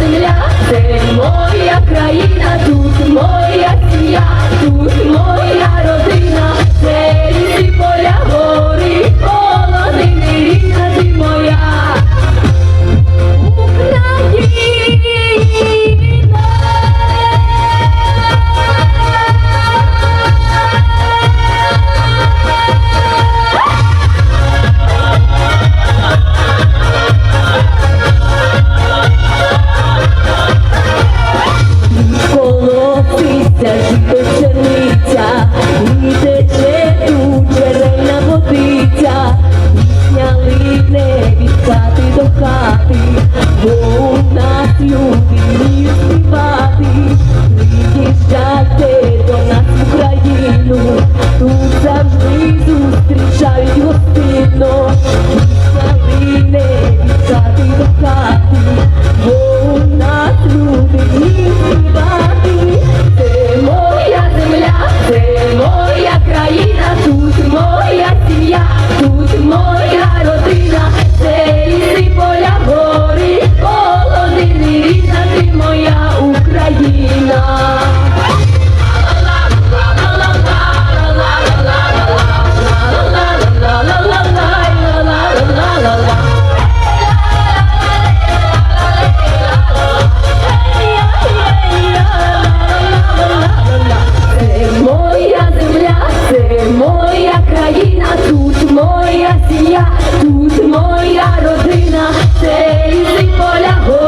земля, це моя країна, тут моя сім'я, тут моя родина. Україна, тут моя сім'я, тут моя родина, це ліси поля.